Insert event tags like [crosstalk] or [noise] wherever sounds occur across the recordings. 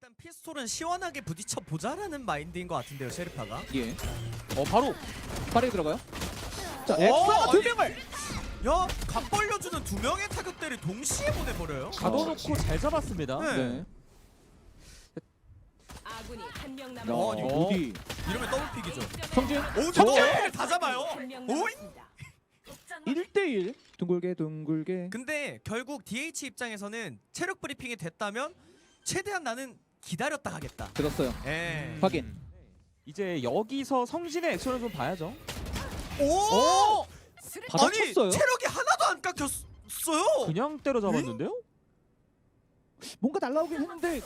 일단 피스톨은 시원하게 부딪혀 보자라는 마인드인 것 같은데요, 셰르파가. 예. 어 바로 빠르게 들어가요. 자, 오, 엑사가 두 아니. 명을. 야, 각 벌려주는 두 명의 타격대를 동시에 보내버려요. 가둬놓고 잘 잡았습니다. 네. 네. 아군이 한 명 야, 남았습니다. 아니, 어디? 이러면 더블 픽이죠. 성진 오, 정말 다 잡아요. 한명 오이? 남았습니다. 1대1 둥글게 둥글게. 근데 결국 DH 입장에서는 체력 브리핑이 됐다면 최대한 나는 기다렸다 가겠다. 들었어요. 예. 확인. 이제 여기서 성진의 액션을 좀 봐야죠. 오! 아니, 받아쳤어요. 체력이 하나도 안 깎였어요. 그냥 때려잡았는데요? 뭔가 날라오긴 했는데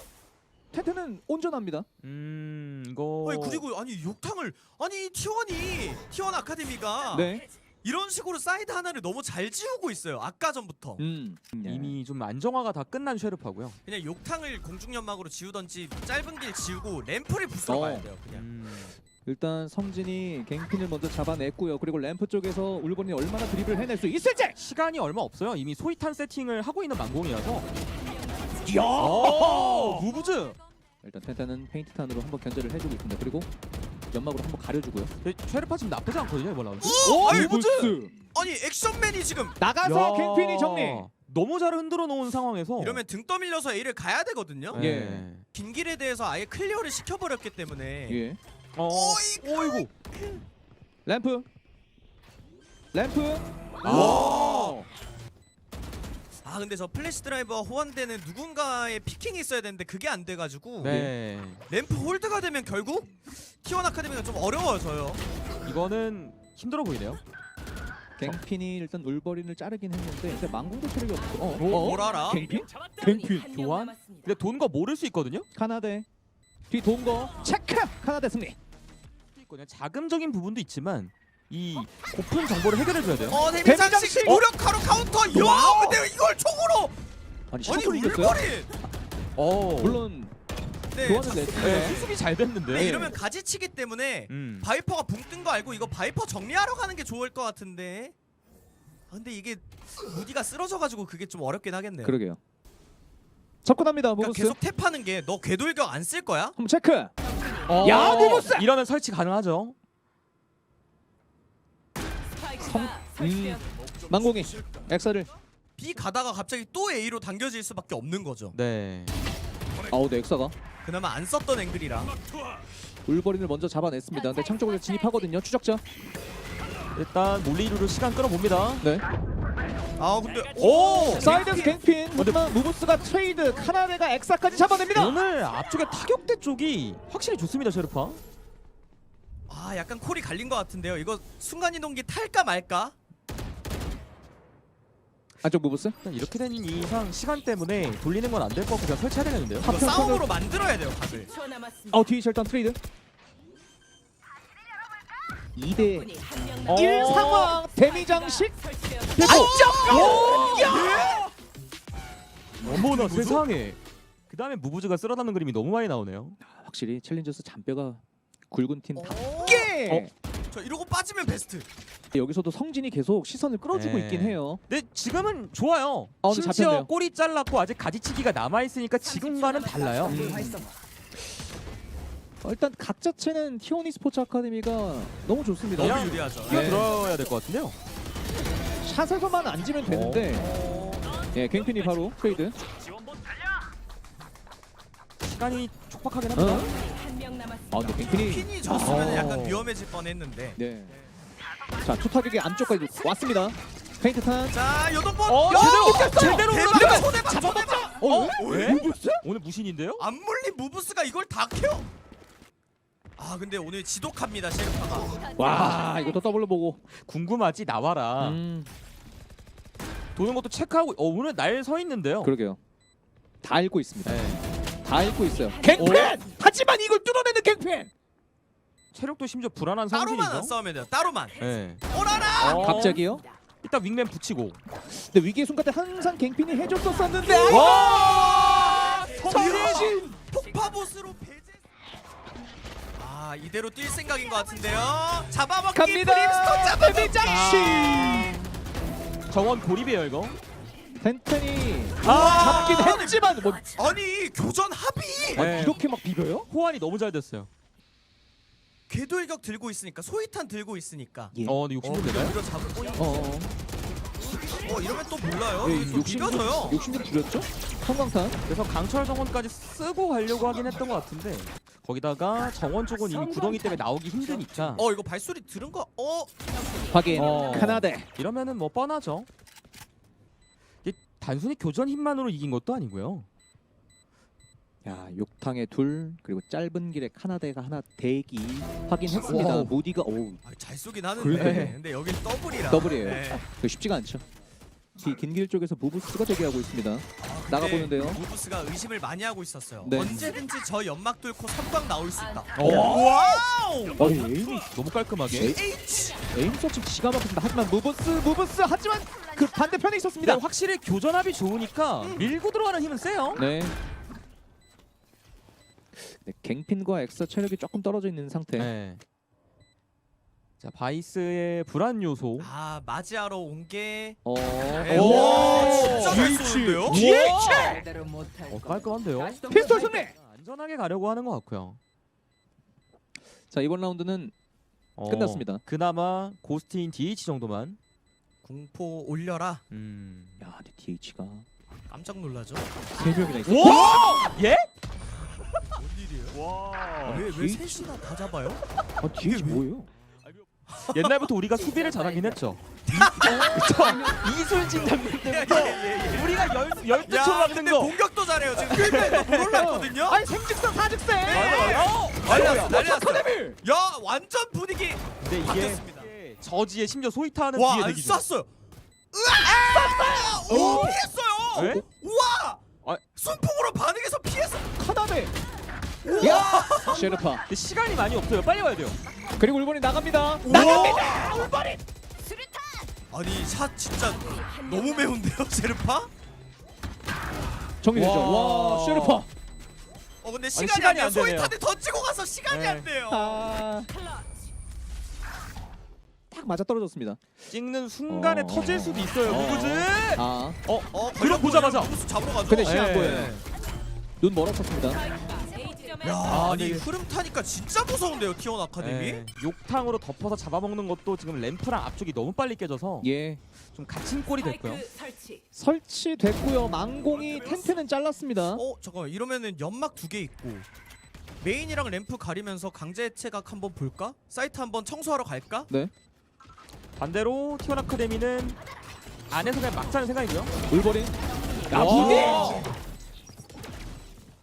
텐트는 온전합니다. 음 이거 아니 그리고 아니 욕탕을 아니 T1이 T1 아카데미가 네. 이런 식으로 사이드 하나를 너무 잘 지우고 있어요. 아까 전부터 음. 이미 좀 안정화가 다 끝난 쉐르파고요. 그냥 욕탕을 공중연막으로 지우던지 짧은 길 지우고 램프를 부숴 가야 어. 돼요. 그냥. 음. 일단 성진이 갱핀을 먼저 잡아냈고요. 그리고 램프 쪽에서 울버니 얼마나 드립을 해낼 수 있을지. 시간이 얼마 없어요. 이미 소이탄 세팅을 하고 있는 망공이라서. 야! 오 무브즈. 일단 텐트는 페인트탄으로 한번 견제를 해주고 있습니다. 그리고 연막으로 한번 가려주고요. 네, 쉐르파 지금 나쁘지 않거든요 이번 라운드. 오, 아니, 무브스! 아니 액션맨이 지금 나가서 야. 갱핀이 정리. 너무 잘 흔들어 놓은 상황에서. 이러면 등 떠밀려서 A를 가야 되거든요. 예. 예. 긴 길에 대해서 아예 클리어를 시켜버렸기 때문에 예. 어. 어이구. 램프. 램프. 와. 아 근데 저 플래시 드라이버와 호환되는 누군가의 피킹이 있어야 되는데 그게 안 돼가지고 네. 램프 홀드가 되면 결국 T1 아카데미가 좀 어려워져요. 이거는 힘들어 보이네요. 갱핀이 일단 울버린을 자르긴 했는데 근데 망공도 체력이 없고. 어? 뭐, 어? 뭘 알아? 갱핀? 갱핀. 교환? 근데 돈거 모를 수 있거든요. 카나데. 뒤 돈거 체크. 카나데 승리. 있거든요. 자금적인 부분도 있지만 이 고픈 정보를 해결해 줘야 돼요. 어 데미 장식! 데미장식 무력화로 카운터. 야 와우! 근데 이걸 총으로 아니 아니 샷으로 이겼어요? 울버린. 어. 물론 네. 교환은 네, 냈는데 수습이 잘 됐는데. 근데 이러면 가지치기 때문에 음. 바이퍼가 붕 뜬 거 알고 이거 바이퍼 정리하러 가는 게 좋을 것 같은데. 아, 근데 이게 무디가 쓰러져가지고 그게 좀 어렵긴 하겠네요. 그러게요. 접근합니다. 그러니까 모브스. 계속 탭하는 게 너 궤돌격 안 쓸 거야? 한번 체크. 어. 야, 무브스! 이러면 설치 가능하죠. 스파이크가 설치되었습니다. 망공이 엑사를. B 가다가 갑자기 또 A로 당겨질 수밖에 없는 거죠. 네. 아우 네 엑사가 그나마 안 썼던 앵글이라. 울버린을 먼저 잡아냈습니다. 근데 창 쪽으로 진입하거든요. 추적자. 일단 몰리루로 시간 끌어봅니다. 네. 아 근데 오! 사이드에서 갱핀. 하지만 무브스가 트레이드. 카나데가 엑사까지 잡아냅니다. 오늘 앞쪽에 타격대 쪽이 확실히 좋습니다, 쉐르파. 아 약간 콜이 갈린 것 같은데요. 이거 순간 이동기 탈까 말까? 안쪽 무브스. 일단 이렇게 된 이상 시간 때문에 돌리는 건 안 될 것 같고 그냥 설치해야 되겠는데요. 이거 합평선을- 싸움으로 만들어야 돼요 각을. 10초 남았습니다. 아우 뒤에 일단 트레이드. 2대 적군이 한명 어. 1 남았습니다. 상황. 데미장식. 설치되었습니다. 안쪽. 어머나 세상에. 그 다음에 무브즈가 쓸어담는 그림이 너무 많이 나오네요. 확실히 챌린저스 잔뼈가 굵은 팀 오. 답게. 저 이러고 빠지면 베스트. 여기서도 성진이 계속 시선을 끌어주고 네. 있긴 해요. 근데 지금은 좋아요. 아, 근데 심지어 잡혔네요. 꼬리 잘랐고 아직 가지치기가 남아 있으니까 지금과는 달라요. 음. 어, 일단 각 자체는 티오니 스포츠 아카데미가 너무 좋습니다. 너무 그냥- 유리하죠. 뛰어 네. 들어야 될 것 같은데요. 샷에서만 안 지면 되는데 예 갱핀이 바로 트레이드 시간이 촉박하긴 어? 합니다. 남았습니다. 아 근데 갱핀이 핀이 졌으면 어. 약간 위험해질 뻔했는데. 네자 투타격이 안쪽까지 왔습니다 페인트 탄자 여덟 번. 어, 야! 제대로 제대로! 올라가. 초대박! 잡아먹자 초대박! 어? 왜? 무브스? 오늘 무신인데요? 안 물린 무브스가 이걸 다 캐. 아 근데 오늘 지독합니다 셰르파가. 와 이것도 더블로 보고 궁금하지 나와라. 음 도는 것도 체크하고 어, 오늘 날 서 있는데요. 그러게요 다 읽고 있습니다 네. 다 읽고 있어요 갱핀! 하지만 이걸 뚫어내는 갱핀! 체력도 심지어 불안한 따로만 안 상징이죠. 싸우면 돼요. 따로만. 네. 오라라. 어, 갑자기요? 일단 윙맨 붙이고. 근데 위기의 순간 때 항상 갱핀이 해줬었었는데 와! 성진! 폭파보스로 배제. 아 이대로 뛸 생각인 것 같은데요. 잡아먹기 갑니다 브림스톤 잡아먹기. 데미장식! 정원 고립이에요 이거. 텐텐이 아, 잡긴 했지만 뭐 아니 교전 합의 네. 이렇게 막 비벼요? 호환이 너무 잘 됐어요. 궤도 일격 들고 있으니까 소위탄 들고 있으니까 예. 어, 근데 어 욕심도 근데 되나요? 오히려 잡고 어, 어. 어 이러면 또 몰라요 예, 이거 또 욕심 비벼서요 욕심 좀 부렸죠? 성광탄. 그래서 강철 정원까지 쓰고 가려고 하긴 했던 것 같은데 거기다가 정원 쪽은 이미 구덩이 때문에 나오기 힘드니까 어 이거 발소리 들은 거? 어? 확인. 어. 카나데. 이러면은 뭐 뻔하죠. 단순히 교전 힘만으로 이긴 것도 아니고요. 야, 욕탕에 둘 그리고 짧은 길에 카나데가 하나 대기 확인했습니다. 와우. 무디가 오 아, 잘 쏘긴 하는데 그러니까요. 근데 여긴 더블이라 더블이에요. 네. 그 쉽지가 않죠. 긴길 쪽에서 무브스가 대기하고 있습니다. 아, 나가 보는데요. 무브스가 의심을 많이 하고 있었어요 네. 언제든지 저 연막 뚫고 선광 나올 수 있다 어. 와우 어, 에임이 너무 깔끔하게. H 에임 서치 기가 막힙니다. 하지만 무브스 무브스 하지만 그 반대편에 근데 있었습니다. 확실히 교전합이 좋으니까 밀고 들어가는 힘은 세요. 네. 네, 갱핀과 엑서 체력이 조금 떨어져 있는 상태. 네. 자 바이스의 불안 요소. 아 맞이하러 온게 어. 네. 오! 진짜 잘 DH. 쏘는데요? 제대로 못할 어. 깔끔한데요. 피스톨 승리. 안전하게 가려고 하는 것 같고요. 자 이번 라운드는 어, 끝났습니다. 그나마 고스트인 DH 정도만. 공포 올려라 음. 야, 근데 DH가 깜짝 놀라죠 세 명이나 있어. 와! 예? 뭔 일이에요? 와. 왜, 왜 DH? 셋이나 다 잡아요? 아, DH 뭐예요? 옛날부터 우리가 수비를 잘하긴 했죠. 이순신 장군 때부터 우리가 열 열두 초 야 막는 근데 거. 공격도 잘해요 지금 끌면서 못 올랐거든요 아니 났어 난리 났어 카데밀. 야 완전 분위기 근데 이게 바뀌었습니다. 이게 저지에 심지어 소이타는 와 뒤에 안 대기 중. 쐈어요 으아 쐈어요 오 피했어요 네? 우와 아. 순풍으로 반응해서 피했어 카나데. 야, 셰르파. 근데 시간이 많이 없어요. 빨리 와야 돼요. 그리고 울버니 나갑니다. 나갑니다 아니 샷 진짜 너무 매운데요 제르파? 정리되죠. 와. 와, 셰르파. 어 근데 시간이 시간이 안 돼요 안 되네요. 소이탄에 던지고 가서 시간이 네. 안 돼요 아. 딱 맞아 떨어졌습니다. 찍는 순간에 어. 터질 수도 있어요. 어. 무브즈. 아, 어 들어보자마자. 무슨 잡으러 가죠 근데 시간 네. 보여요. 눈 멀었었습니다. 야 아, 아니 네. 흐름 타니까 진짜 무서운데요 티원 아카데미 네. 욕탕으로 덮어서 잡아먹는 것도 지금 램프랑 앞쪽이 너무 빨리 깨져서 예. 좀 갇힌 꼴이 됐고요. 스파이크 설치. 설치됐고요. 망공이 텐트는 잘랐습니다. 어 잠깐만 이러면은 연막 두 개 있고 메인이랑 램프 가리면서 강제 해체각 한번 볼까? 사이트 한번 청소하러 갈까? 반대로 티원 아카데미는 안에서 그냥 막자는 생각이고요. 울버린. 야, 와. 무디.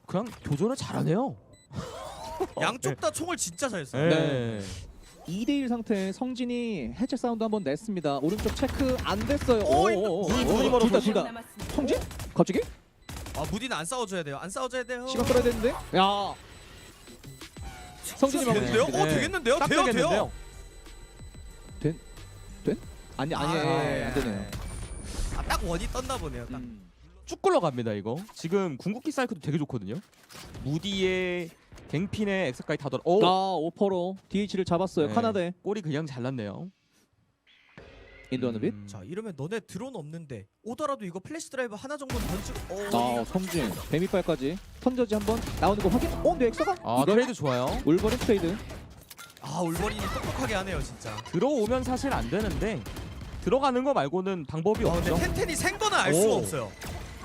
그냥 교전을 잘하네요. [laughs] 양쪽 다 총을 진짜 잘 써. 네. 2대1 상태 성진이 해체 사운드 한번 냈습니다. 오른쪽 체크 안 됐어요. 어, 오, 이거 오, 오, 눈이- 오, 눈이 멀어서 둘다 한명 둘다. 남았습니다. 성진? 갑자기? 아 무디는 안 싸워줘야 돼요. 안 싸워줘야 돼요. 시간 끌어야 되는데? 야. 성진이 되겠는데요? 어 네. 되겠는데요? 딱 돼요 돼요. 되겠는데요. 아니 아니 아, 예, 안 되네요. 아, 딱 원이 떴나 보네요. 딱. 음. 쭉 굴러갑니다 이거. 지금 궁극기 사이클도 되게 좋거든요. 무디의 갱핀의 엑스까지 다 돌아. 오. 아 오퍼로 DH를 잡았어요. 네. 카나데 골이 그냥 잘났네요. 인도하는 빛. 음. 자 이러면 너네 드론 없는데 오더라도 이거 플래시 드라이브 하나 정도는 던지고. 어. 아 성진 뱀이빨까지 턴저지 한번 나오는 거 확인. 어, 근데 엑서가 아 이걸 트레이드 좋아요. 울버린 트레이드. 아 울버린이 똑똑하게 하네요 진짜. 들어오면 사실 안 되는데 들어가는 거 말고는 방법이 아, 근데 없죠. 텐텐이 생거는 알 수가 오. 없어요.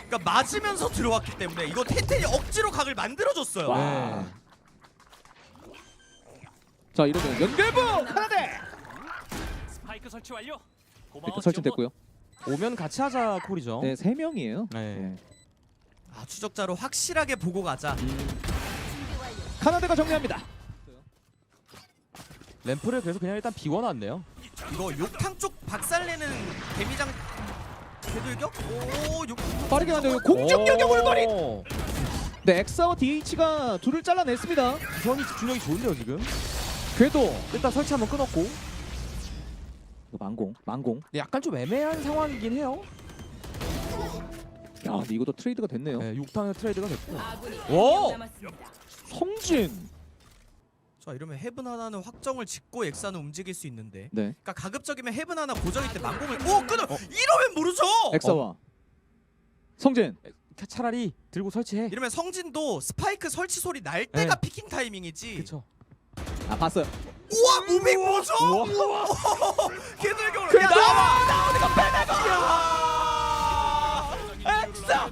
그러니까 맞으면서 들어왔기 때문에 이거 텐텐이 억지로 각을 만들어줬어요. 와. 네. 자 이러면 연결부 카나데. 스파이크 설치 완료. 고마워. 일단 설치됐고요. 오면 같이 하자 콜이죠. 네, 세 명이에요. 네. 네. 아 추적자로 확실하게 보고 가자. 카나데가 정리합니다. 램프를 그래서 그냥 일단 비워놨네요. 이거 욕탕 쪽 박살내는 데미장 궤돌격? 오 욕탕 빠르게 공격 요격 울버린. 오. 네, 엑사와 DH가 둘을 잘라냈습니다. 우선이 집중력이 좋은데요 지금. 궤도. 일단 설치 한번 끊었고. 이거 망공, 망공. 근데 약간 좀 애매한 상황이긴 해요. 야, 근데 이것도 트레이드가 됐네요. 네, 6탄의 트레이드가 됐고. 오! 성진. 자 이러면 헤븐 하나는 확정을 짓고 엑사는 움직일 수 있는데 네. 그러니까 가급적이면 헤븐 하나 고정일 때 망공을 오 끊어 이러면 모르죠 엑사와 성진. 차라리 들고 설치해. 이러면 성진도 스파이크 설치 소리 날 때가 피킹 타이밍이지. 그쵸. 아 봤어요. 우와 무빙 뭐죠? 우와. 개들겨. [laughs] 야 나와 나오니까 빼내가. 엑사.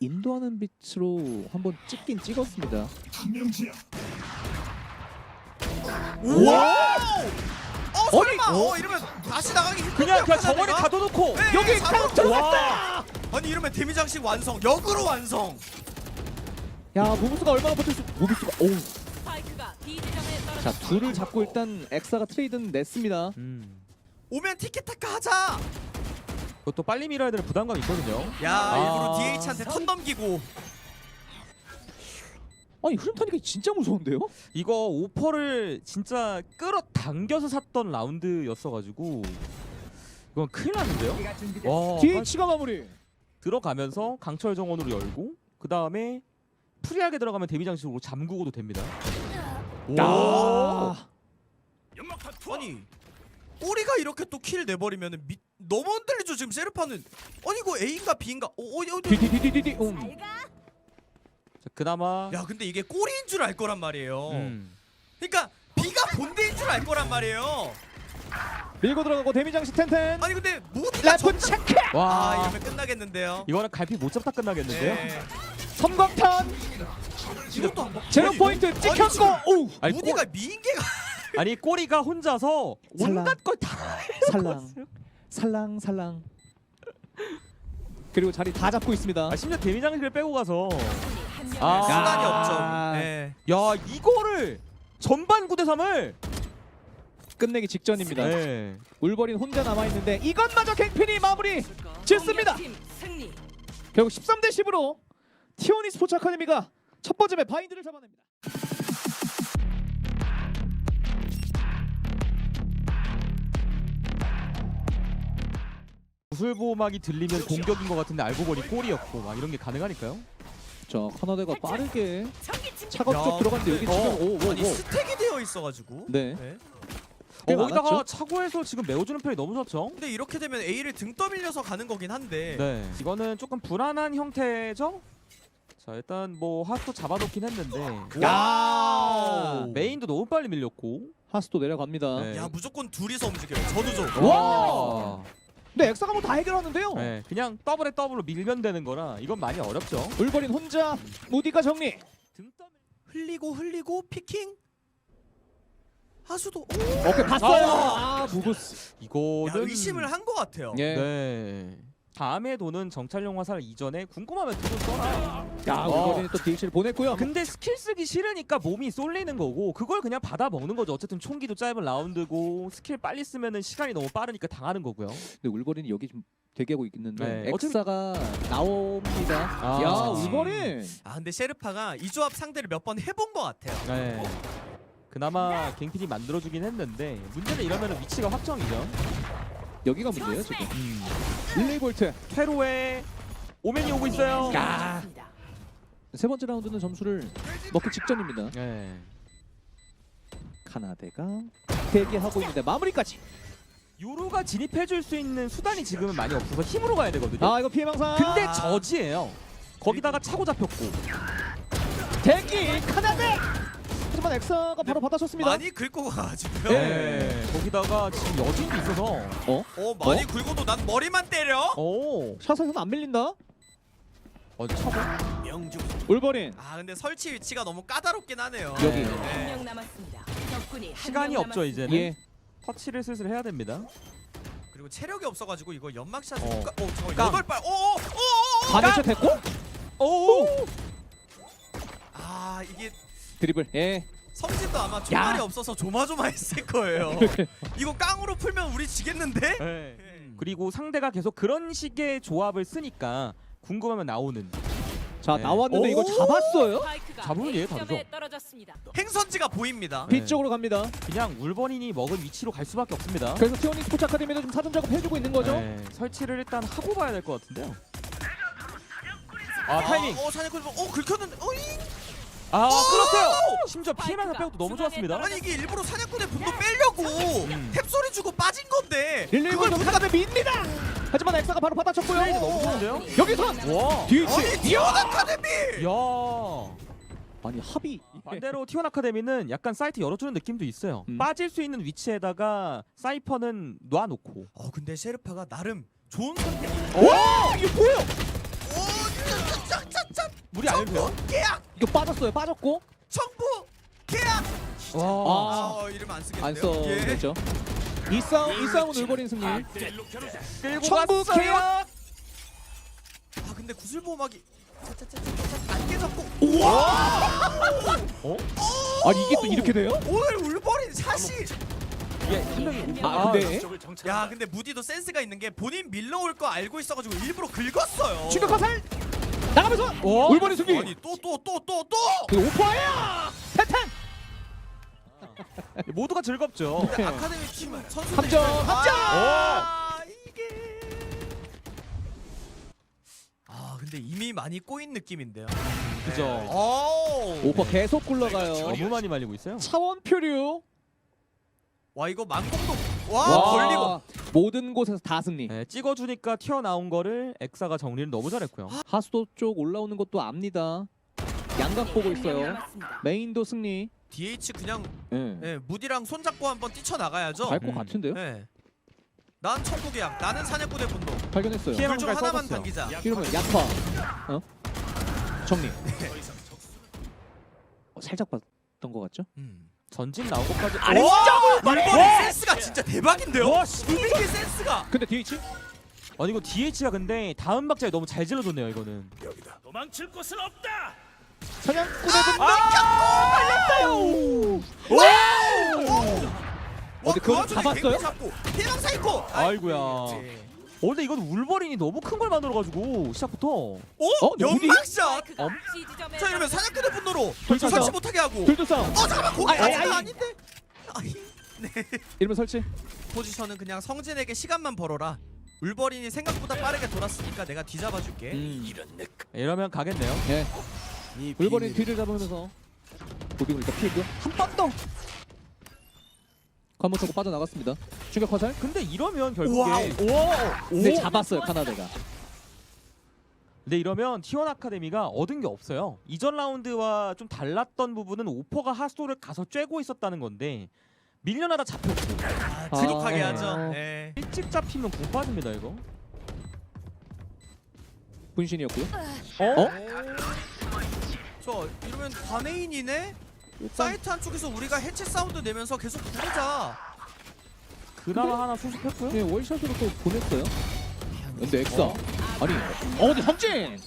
인도하는 빛으로 한번 찍긴 찍었습니다. 우와. 어 설마. 어 이러면 다시 나가기 힘들어. 그냥 그냥 정원에 가둬놓고 여기 딱 와. 아니 이러면 데미 장식 완성. 역으로 완성. 야 무브스가 얼마나 버틸 수? 무브스가 오. 자. 둘을 잡고 일단 엑사가 트레이드는 냈습니다. 음. 오면 티켓타카 하자. 그것도 빨리 밀어야 되는 부담감이 있거든요. 야 아. 일부러 DH한테 턴 넘기고. 아니 흐름 타니까 진짜 무서운데요? 이거 오퍼를 진짜 끌어당겨서 샀던 라운드였어가지고 이건 큰일 났는데요. 와, DH가 마무리. 들어가면서 강철 정원으로 열고 그 다음에 프리하게 들어가면 데미 장식으로 잠그고도 됩니다. 아. 연막탄 투하. 아니 꼬리가 이렇게 또킬 내버리면은 미, 너무 흔들리죠 지금 세르파는 아니 이거 A인가 B인가 어, 어, 어, 디디디디디. 음. 자, 그나마 야 근데 이게 꼬리인 줄 알 거란 말이에요 음. 그러니까 B가 본대인 줄 알 거란 말이에요 밀고 들어가고 데미 장식 텐텐. 아니 근데 무디가 라프 체크. 아 와 이러면 끝나겠는데요 이거는 갈피 못 잡다 끝나겠는데요. 네. 섬광탄. 이것도 안 먹- 제로 포인트 찍혔고. 지금 오. 아니, 무디가 미인계가 [laughs] 아니 꼬리가 혼자서 온갖. 걸다 살랑. 살랑 살랑. 그리고 자리 다 잡고 있습니다. 아, 심지어 데미 장식을 빼고 가서 아. 수단이 아. 없죠 네. 야 이거를 전반 9대 3을 끝내기 직전입니다. 네. 울버린 혼자 남아 있는데 이것마저 갱핀이 마무리 짓습니다. 결국 13대 10으로 티오니 스포츠 아카데미가 첫 번째 맵 바인드를 잡아냅니다. 구슬보호막이 들리면 공격인 것 같은데 알고 보니 골이었고 막 이런 게 가능하니까요. 자 카나다가 빠르게. 차갑게 야, 들어갔는데 여기 어. 지금 오 오 오 아니 스택이 되어 있어가지고 네. 네. 꽤 어, 거기다가 많았죠? 차고에서 지금 메워주는 편이 너무 좋죠. 근데 이렇게 되면 A를 등 떠밀려서 가는 거긴 한데 네. 이거는 조금 불안한 형태죠. 자 일단 뭐 하스도 잡아놓긴 했는데 야 메인도 너무 빨리 밀렸고. 하스도 내려갑니다. 네. 야 무조건 둘이서 움직여요 저도죠 와! 근데 엑사가 뭐 다 해결하는데요. 네, 그냥 더블에 더블로 밀면 되는 거라 이건 많이 어렵죠. 울버린 혼자 무디가 정리. 등 떠밀. 흘리고 흘리고 피킹 하수도 오! 오케이 봤어요. 아 무브스. 야, 이거는 의심을 한 것 같아요. 예. 네. 다음에 도는 정찰용 화살 이전에 궁금하면 두고 써라. 야 어. 울버린이 또 DH를 보냈고요. 근데 스킬 쓰기 싫으니까 몸이 쏠리는 거고 그걸 그냥 받아 먹는 거죠. 어쨌든 총기도 짧은 라운드고 스킬 빨리 쓰면은 시간이 너무 빠르니까 당하는 거고요. 근데 울버린이 여기 좀 대기하고 있는데 네. 어차피- 엑사가 나옵니다. 아. 야 음. 울버린. 아 근데 셰르파가 이 조합 상대를 몇 번 해본 것 같아요. 네. 그나마 갱필이 만들어주긴 했는데 문제는 이러면 위치가 확정이죠. 여기가 문제예요 지금. 음. 릴레이 볼트. 퇴로에 오맨이 오고 있어요. 야. 세 번째 라운드는 점수를 넣기 직전입니다. 네. 카나데가 대기하고 있는데 마무리까지. 요루가 진입해줄 수 있는 수단이 지금은 많이 없어서 힘으로 가야 되거든요. 아 이거 피해 망상. 근데 저지예요. 거기다가 차고 잡혔고. 대기 카나데. 하지만 엑사가 바로 받아쳤습니다. 많이 긁고 가가지고요. 네. 거기다가 지금 여진도 있어서. 어 많이 긁어도 난 머리만 때려. 오. 샷에서는 안 밀린다. 어 차고. 명중. 울버린. 아 근데 설치 위치가 너무 까다롭긴 하네요. 여기. 네. 한명 남았습니다. 적군이 한 시간이 명 없죠 남았습니다. 이제는. 예. 터치를 슬슬 해야 됩니다. 그리고 체력이 없어가지고 이거 연막샷. 어. 어, 어 저거 깡. 여덟 발. 오오오오. 반해체 됐고. 오. 아 이게 드리블. 예. 성진도 아마 총알이 야. 없어서 조마조마했을 거예요. 이거 깡으로 풀면 우리 지겠는데? 네. 그리고 상대가 계속 그런 식의 조합을 쓰니까 궁금하면 나오는. 자 네. 나왔는데 오! 이거 잡았어요. 잡으면 얘 다르죠. 떨어졌습니다. 행선지가 보입니다. 네. 쪽으로 갑니다. 그냥 울버린이 먹은 위치로 갈 수밖에 없습니다. 그래서 티오니 스포츠 아카데미도 좀 사전 작업 해주고 있는 거죠. 네, 설치를 일단 하고 봐야 될 것 같은데요. 아 타이밍. 어, 어 사냥꾼 어 긁혔는데. 어이. 아 끌었어요. 심지어 피해만 빼고도 너무 좋았습니다. 아니 이게 일부러 사냥꾼의 분노 빼려고 음. 탭 소리 주고 빠진 건데 그걸 녹화가 밉니다. 하지만 엑사가 바로 받아쳤고요. 플레이도 너무 좋은데요? 여기서 와. 뒤치. 아니 디온 아카데미 야. 아니 합이 반대로 T1 아카데미는 약간 사이트 열어주는 느낌도 있어요. 음. 빠질 수 있는 위치에다가 사이퍼는 놔놓고. 어 근데 셰르파가 나름 좋은 선택 와 이게 뭐예요? 무리 안 해도 돼요? 계약 이거 빠졌어요. 빠졌고 청부 계약 와. 아. 아 이러면 안안 쓰겠는데요 예. 써겠죠. 이 싸움 이 싸움은 울버린 승리. 끌고 청부 갔어요. 계약. 아 근데 구슬 보호막이 차차차차차 안 깨졌고 어? 아니 이게 또 이렇게 돼요? 오늘 울버린 사실 예, 한 명이. 아 근데 야 근데 무디도 센스가 있는 게 본인 밀러올 거 알고 있어가지고 일부러 긁었어요 충격 화살 나가면서 어? 울버린 승리. 아니 또 또 또 또또 그 오퍼예요. 패턴. 모두가 즐겁죠. 아카데미 팀은 선수들 함정, 함정! 아 이게 아 근데 이미 많이 꼬인 느낌인데요 그죠. 오. 오퍼 계속 굴러가요. 너무 많이 말리고 있어요. 차원 표류. 와 이거 만공도 와, 걸리고 모든 곳에서 다 승리. 네, 찍어주니까 튀어나온 거를 엑사가 정리를 너무 잘했고요. 하수도 쪽 올라오는 것도 압니다. 양각 보고 있어요. 메인도 승리. DH 그냥 예. 예, 무디랑 손잡고 한번 뛰쳐나가야죠 갈 것 음. 같은데요? 예. 난 천국이야 나는 사냥꾼의 분노 발견했어요. 피해- 둘중 잘 하나만 써봤어요. 당기자 이러면 약화. 어? 정리. 어, 살짝 봤던 것 같죠? 음. 전진 나온 것까지. 와 울버린 센스 아, 진짜 대박인데요? 와, 씨! 센스가 근데 DH? 아니 이거 DH가 근데 다음 박자에 너무 잘 질러줬네요 이거는 여기다. 도망칠 곳은 없다. 사냥 꾸며준다! 아! 오! 어, 근데 그거 잡았어요? 잡고 대박 사이코. 아이고야 어 근데 이건 울버린이 너무 큰 걸 만들어가지고 시작부터 오 어? 연막샷. 어? 자 이러면 사냥꾼의 분노로 설치 못하게 하고. 둘도 싸움 어 잠깐만 거기 아니, 아니, 아닌데? 아니. [laughs] 1분 설치. 포지션은 그냥 성진에게 시간만 벌어라. 울버린이 생각보다 빠르게 돌았으니까 내가 뒤잡아줄게. 음. 네, 이러면 가겠네요. 예. 울버린 뒤를 잡으면서 보빙을 일단 피했고요. 한 번 더. 관문 타고 빠져나갔습니다. 충격 화살. 근데 이러면 결국에 근데 잡았어요 카나데가. 근데 이러면 T1 아카데미가 얻은 게 없어요. 이전 라운드와 좀 달랐던 부분은 오퍼가 하스토를 가서 쬐고 있었다는 건데 밀려나다 잡혔고 아, 아, 지독하게 예. 하죠 예. 일찍 잡히면 공 빠집니다 이거. 분신이었고요. 어? 어? 저 이러면 다메인이네 사이트 한쪽에서 우리가 해체 사운드 내면서 계속 부르자 그나마 하나 수습했고요. 네 월샷으로 또 보냈어요. 근데 엑사. 아니. 어 근데 성진.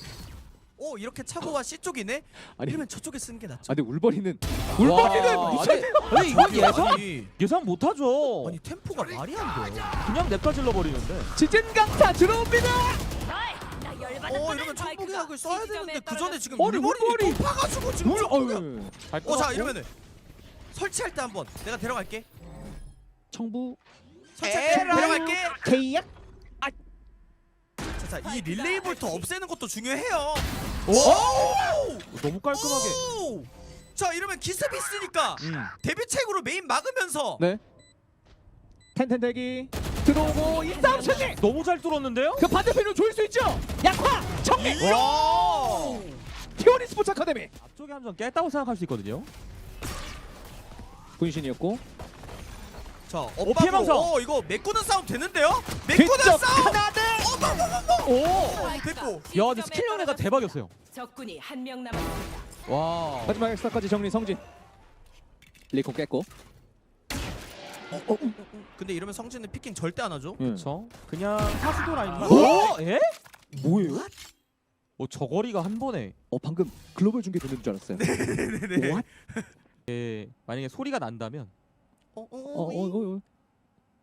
어 이렇게 차고와 C 쪽이네 아니. 이러면 저쪽에 쓰는 게 낫죠 아 근데 울버리는 울버리는 와, 미쳤. 아니, [laughs] 아니 이건 예상 아니, 예상 못하죠. 아니 템포가 말이 안 돼요 그냥 냅다 질러버리는데. 지진 강타 들어옵니다. 나 열받았거든. 어 이러면 스파이크가 청부계약을 써야 C 지점에 되는데 그 전에 지금 아니, 울버린. 또 파가지고 지금 울. 청부계약 어유. 어자 이러면은 설치할 때 한번 내가 데려갈게 청부 설치할 때 데려갈게 계약. 자 자 이 릴레이 볼트 없애는 것도 중요해요 오! 오! 너무 깔끔하게. 오! 자 이러면 기습이 있으니까 음. 데뷔책으로 메인 막으면서 네. 텐텐 대기 들어오고 이 싸움 승리. 너무 잘 뚫었는데요? 그 반대편으로 조일 수 있죠. 약화 정리. 와! 티오리 스포츠 아카데미. 앞쪽에 함정 깼다고 생각할 수 있거든요. 분신이었고 자 피해 방상. 엇박으로 어 이거 메꾸는 싸움 되는데요? 메꾸는 싸움! 카나데. 오! 스파이크가 야 근데 스킬 연애가. 대박이었어요. 적군이 한 명 남았습니다. 와. 마지막 엑스까지 정리 성진. 리콘 깼고. 근데 이러면 성진은 피킹 절대 안 하죠? 응. 저 그냥 하수도 라인만. 어? 오? 예? 뭐예요? 어 저거리가 한 번에. 어 방금 글로벌 중계 듣는 줄 알았어요. 네네네 [laughs] What? 예, 만약에 소리가 난다면 어, 어, 어, 어, 어, 이- 어, 어.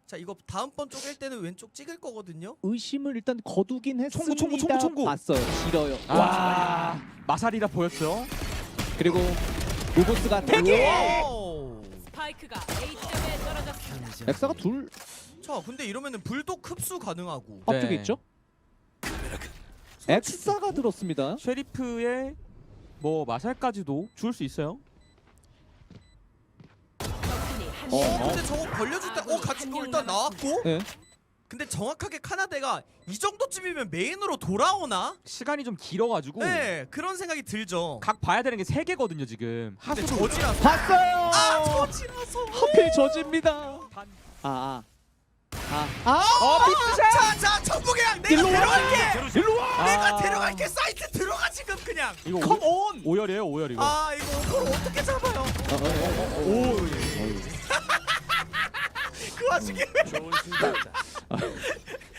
자 이거 다음번 쪼갤 때는 왼쪽 찍을 거거든요? 의심을 일단 거두긴 했습니다. 총구, 총구, 총구. 봤어요. 길어요. 와 와. 마살이라 보였죠. 그리고 로보스가 대기. 오! 스파이크가 A 지점에 떨어졌습니다. 엑사가 둘 자 근데 이러면은 불독 흡수 가능하고 앞쪽에 네. 있죠? 엑사가 들었습니다. 쉐리프의 뭐 마샬까지도 줄 수 있어요. 적군이 한 어, 명 어. 근데 저거 벌려줄 때 어 같이 거 일단 나왔고 네. 근데 정확하게 카나데가 이 정도쯤이면 메인으로 돌아오나? 시간이 좀 길어가지고 네 그런 생각이 들죠 각 봐야 되는 게 세 개거든요 지금. 근데 하수도 저지라서 봤어요. 아 저지라서 하필 저집니다. 아 아. 아. 아. 어 피스샷. 자 자 천국이랑 내가 일로 와. 데려갈게 일로 와. 내가 아. 데려갈게 사이트 들어가 지금 그냥 이거 컴 오, 온. 오열이에요 오열 이거. 아 이거 그걸 어떻게 잡아요 오. 그 와중에 좋은 신발이다.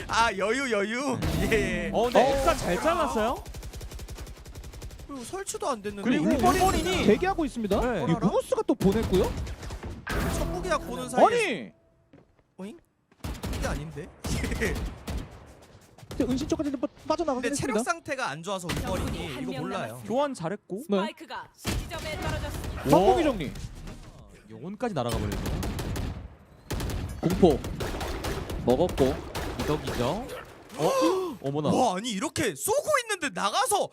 아 여유 여유 예어 근데 어. 엑사 잘 잘랐어요. 그리고 설치도 안 됐는데 그리고 울버린 울버린이 대기하고 있습니다. 네. 이 무브스가 또 보냈고요. 천국이랑 보는 사이에 아니. 어잉? 이게 아닌데? [laughs] 근데 은신처까지 빠져나가긴 근데 체력 했습니다. 상태가 안 좋아서 울버린이 한 이거 명 몰라요. 교환 잘했고 네. 스파이크가 C지점에 떨어졌습니다. 성공이 정리. 영혼까지 날아가 버리네. 공포. 먹었고. 이덕이죠. 어? 어머나. 와 아니 이렇게 쏘고 있는데 나가서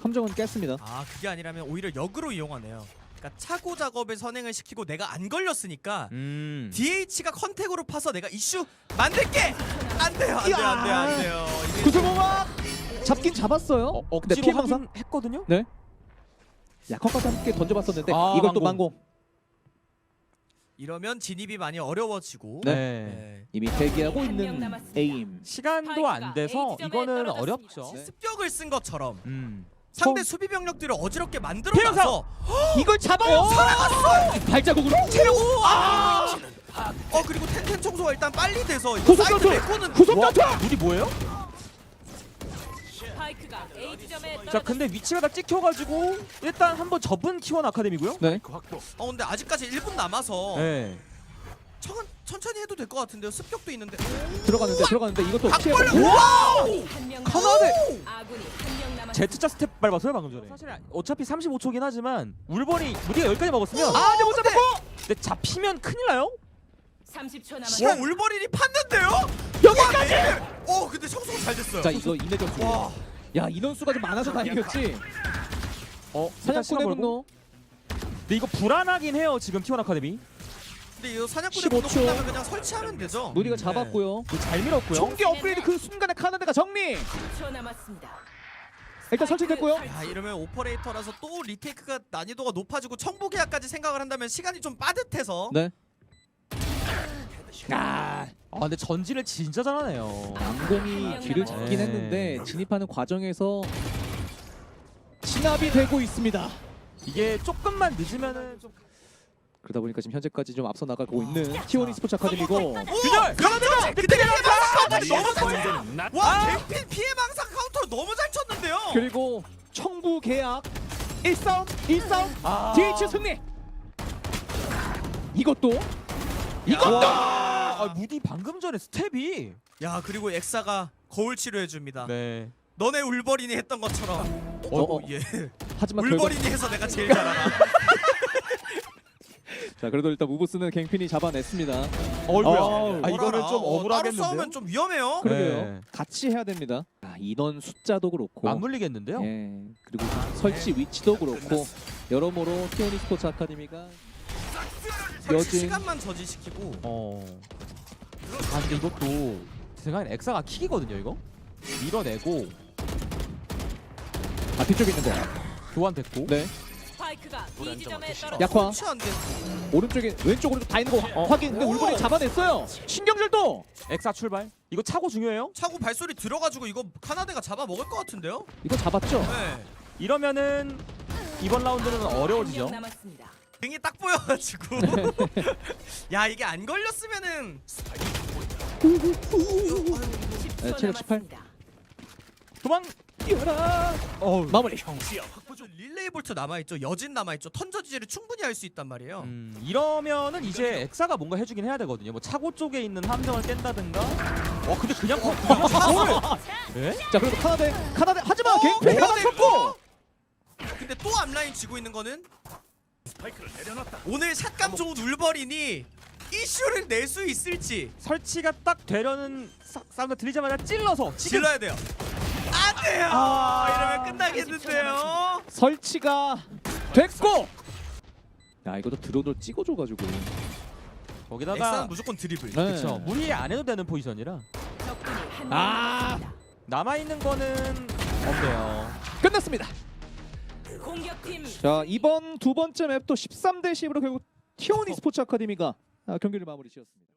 함정은 깼습니다. 아 그게 아니라면 오히려 역으로 이용하네요 그러니까 차고 작업을 선행을 시키고 내가 안 걸렸으니까 음. DH가 컨택으로 파서 내가 이슈 만들게 안 돼요 안 돼요 안 돼요 안 돼요 이게 구슬공학 잡긴 잡았어요. 어, 근데 억지로 피해망상 하긴 했거든요. 약화까지 함께 던져봤었는데 아, 이건 또 망공. 망공. 이러면 진입이 많이 어려워지고 네. 네. 이미 대기하고 한명 있는 남았습니다. 에임. 시간도 안 돼서 A지점에 이거는 떨어졌습니다. 어렵죠. 네. 습격을 쓴 것처럼 음. 상대 성- 수비 병력들을 어지럽게 만들어 피해망상! 놔서 이걸 잡아요. 살아갔어. 발자국으로 체력. 아. 어 그리고 텐텐 청소가 일단 빨리 돼서 이거 구속 사이트 전투! 구속 와, 전투. 눈이 뭐예요? 스파이크가 A지점에 떨어졌습니다. 자 근데 위치가 다 찍혀가지고 일단 한번 접은 T1 아카데미고요. 네. 그 확보. 어 근데 아직까지 1분 남아서 네. 천, 천천히 해도 될 것 같은데요 습격도 있는데 들어가는데 들어가는데 이것도 각 피해. 아군이 한명 남았습니다. Z자 스텝 밟았어요 방금 전에. 사실 어차피 35초긴 하지만 울버리 무디가 여기까지 먹었으면 아, 근데 못 잡았고. 근데 잡히면 큰일 나요. 30초 와 남았습니다. 울버린이 팠는데요? 여기까지. 어 근데 청소가 잘 됐어요 자 이거 인내 전투. 와 야 인원수가 좀 많아서 다행이었지. 어 사냥꾼의. 분노. 근데 이거 불안하긴 해요 지금 T1 아카데미. 근데 이거 사냥꾼의 15초. 분노 끝나면 그냥 설치하면 되죠 무디가 네. 잡았고요. 이거 잘 밀었고요. 총기 업그레이드 그 순간에 카나다가 정리. 10초 남았습니다. 일단 설치됐고요. 야 이러면 오퍼레이터라서 또 리테이크가 난이도가 높아지고 청보계약까지 생각을 한다면 시간이 좀 빠듯해서 네. 아, 아 근데 전진을 진짜 잘하네요. 남공이 뒤를 잡긴 네. 했는데 진입하는 과정에서 진압이 되고 있습니다. 이게 조금만 늦으면은 좀 그러다 보니까 지금 현재까지 좀 앞서 나가고 있는 T1 e스포츠 아카데미고 그때 너무. 와 갱핀 피해 망상 카운터를 너무 잘 쳤는데요 그리고 청부 계약 1싸움 1싸움 아. DH 승리 이것도 이것도 아 무디 방금 전에 스텝이. 야 그리고 엑사가 거울 치료해줍니다. 네. 너네 울버린이 했던 것처럼. 어, 어, 어. 예. 하지만 울버린이 해서 내가 제일 잘 알아 [laughs] 자 그래도 일단 무브스는 갱핀이 잡아냈습니다. 어이구야. 어우. 아 이거는 좀 어, 따로 억울하겠는데요. 싸우면 좀 위험해요. 그러게요. 네. 같이 해야 됩니다. 아, 인원 숫자도 그렇고. 맞물리겠는데요. 예 그리고 설치 위치도 그렇고. 여러모로 T1 e스포츠 아카데미가 설치 여진. 시간만 저지시키고 어. 아 근데 이것도 제 생각엔 엑사가 킥이거든요 이거. 밀어내고 아 뒤쪽에 있는데 교환됐고. 네 스파이크가 B지점에 떨어졌습니다. 약화 설치 안 돼. 오른쪽에 왼쪽 오른쪽 다 있는 거 화- 어. 확인 근데 울버린 잡아냈어요 신경절도 엑사 출발. 이거 차고 중요해요. 차고 발소리 들어가지고 이거 카나데가 잡아 먹을 것 같은데요? 이거 잡았죠 네. 이러면은 이번 라운드는 어려워지죠. 남았습니다. 등이 딱 보여가지고 [laughs] 야 이게 안 걸렸으면은 10초 네, 체력 18. 남았습니다. 도망. 뛰어라 어우. 마무리. 릴레이 볼트 남아있죠 여진 남아있죠 턴저지를 충분히 할 수 있단 말이에요 음, 이러면은 이제 엑사가 뭔가 해주긴 해야 되거든요. 뭐 차고 쪽에 있는 함정을 깬다든가. 어 근데 그냥 커. 그냥 차고를. 네? 자 그래도 카나데 카나데 하지마 어? 갱패 하나 네, 쳤고 근데 또 앞라인 지고 있는 거는 오늘 샷감 좋은 울버린이 이슈를 낼 수 있을지 설치가 딱 되려는 사- 사운드 들리자마자 찔러서 지금 질러야 돼요 안 돼요. 아. 이러면 끝나겠는데요. 설치가 됐고. 야 이것도 드론으로 찍어줘가지고. 거기다가 엑사는 무조건 드리블. 네. 그렇죠. 무리 안 해도 되는 포지션이라 아. 남아 있는 거는 없네요. 끝났습니다. 자 이번 두 번째 맵도 13대 10으로 결국 티오니 스포츠 아카데미가 아, 경기를 마무리 지었습니다.